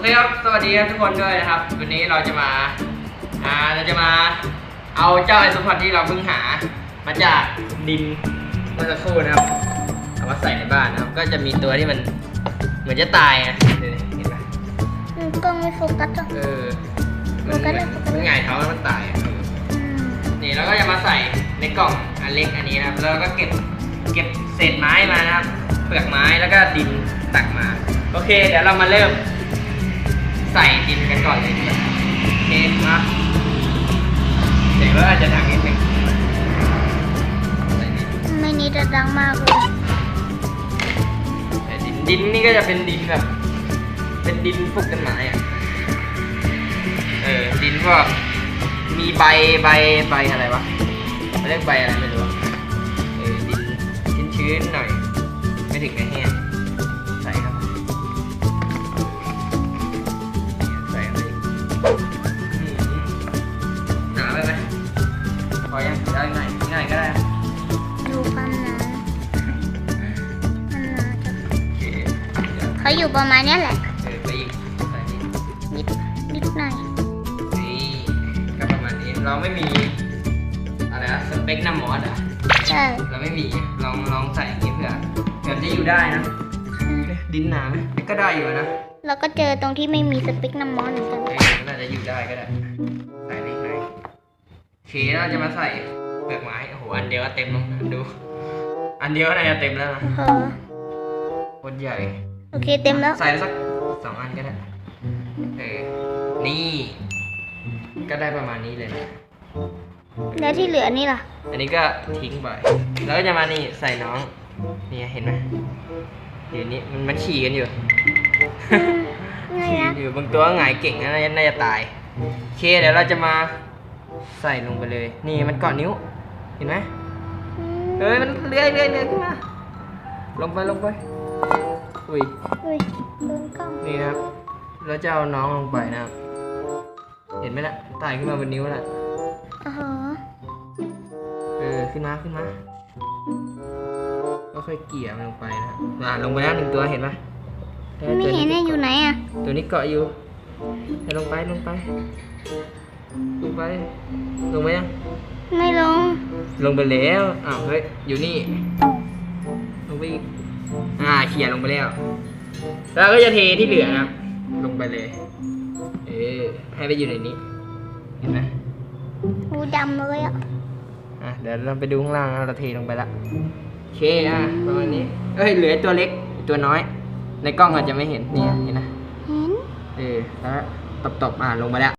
เคครับ สวัสดีครับทุกคนด้วยนะครับ วันนี้เราจะมา อ่า เราจะมา เอาเจ้าไอซูพอร์ตที่เราเพิ่งหา มาจากดินเมื่อสักครู่นะครับ เอามาใส่ในบ้านนะครับ ก็จะมีตัวที่มันเหมือนจะตายอะเดี๋ยวๆเห็นไหมอืมกล้องไม่โฟกัสหรอกเออ มันโฟกัสเลยโฟกัสเลยมันหงายท้องแล้วมันตายอะเอออืมนี่เราก็จะมาใส่ในกล่องอันเล็กอันนี้นะครับ แล้วเราก็เก็บ เก็บเศษไม้มานะครับ เปลือกไม้แล้วก็ดินตักมา โอเค เดี๋ยวเรามาเริ่ม ใส่ดินกันก่อนเลยดีกว่าโอเคมาเดี๋ยวก็อาจจะดังนิดนึงใส่ดินไม่นี้จะดังมากเลยใส่ดินดินนี่ก็จะเป็นดินแบบ เป็นดินปลูกต้นไม้อะเออ ดินพวกมีใบใบใบอะไรวะเขาเรียกใบอะไรไม่รู้อะเออดินชื้นๆหน่อย ไม่ถึงกับแห้ง เดี๋ยวเขาอยู่ประมาณเนี้ยแหละเออไปอีกใส่อีกนิดนิดหน่อยนี่ก็ประมาณนี้เราไม่มีอะไรนะสเปคน้ำมอสอะใช่เราไม่มีลองลองใส่อย่างนี้เผื่อเผื่อจะอยู่ได้นะดินหนาไหมก็ได้อยู่นะเราก็เจอตรงที่ไม่มีสปิกน้ำมอนเหมือนกันเออน่าจะอยู่ได้ก็ได้ใส่เล็กน้อยโอเคเราจะมาใส่เปลือกไม้โอ้โหอันเดียวก็เต็มแล้วนะดู อันเดียวก็น่าจะเต็มแล้วนะเออโคตรใหญ่ โอเคเต็มแล้ว ใส่สักสองอันก็ได้เออนี่ ก็ได้ประมาณนี้เลยนะแล้วที่เหลือนี่ล่ะ อันนี้ก็ทิ้งไปแล้วก็จะมานี่ใส่น้องนี่เห็นไหมเดี๋ยวนี้มันมันฉี่กันอยู่ ไงฉี่นะอยู่บางตัวก็หงายเก่งนะน่าจะน่าจะตายโอเคเดี๋ยวเราจะมาใส่ลงไปเลย นี่มันเกาะนิ้ว เห็นไหมอืมเอ้ยมันเลื่อยเลื่อยเลื่อยขึ้นมาลงไปลงไป อุ้ยอุ้ยโดนกล้องนี่นะครับ แล้วจะเอาน้องลงไปนะครับ เห็นไหมนะไต่ขึ้นมาบนนิ้วน่ะอ๋อเออขึ้นมาขึ้นมาก็ค่อยเกี่ยมันลงไปนะครับอ่าลงไปแล้วหนึ่งตัวเห็นปะด้ไม่ตัวเห็นเนี่ยอยู่ไหนอะ ตัวนี้เกาะอยู่ให้ลงไปลงไป ลงไป ลงไปยังไม่ลง ลงไปแล้ว อ้าวเฮ้ย อยู่นี่ ลงไปอีก อ่าเขี่ยลงไปแล้ว แล้วก็จะเทที่เหลือนะครับ ลงไปเลย เออให้ไปอยู่ในนี้ เห็นไหมหูดำเลยอะอะเดี๋ยวเราไปดูข้างล่างนะเราเทลงไปละโอเคอะประมาณนี้เอ้ยเหลือตัวเล็กตัวน้อย ในกล้องอาจจะไม่เห็นนี่เห็นนะเห็น เออแล้วตบตบๆอะลงไปแล้ว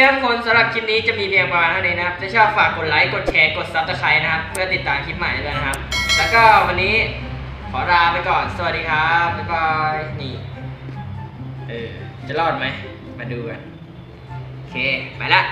คครับทุกคนสำหรับคลิปนี้จะมีเพียงประมาณเท่านี้นะครับถ้าชอบฝากกดไลค์กดแชร์กดซับสไครต์นะครับ เพื่อติดตามคลิปใหม่ด้วยนะครับ แล้วก็วันนี้ขอลาไปก่อน สวัสดีครับ บ๊ายบาย นี่ เออ จะรอดไหม มาดูกัน โอเค ไปละ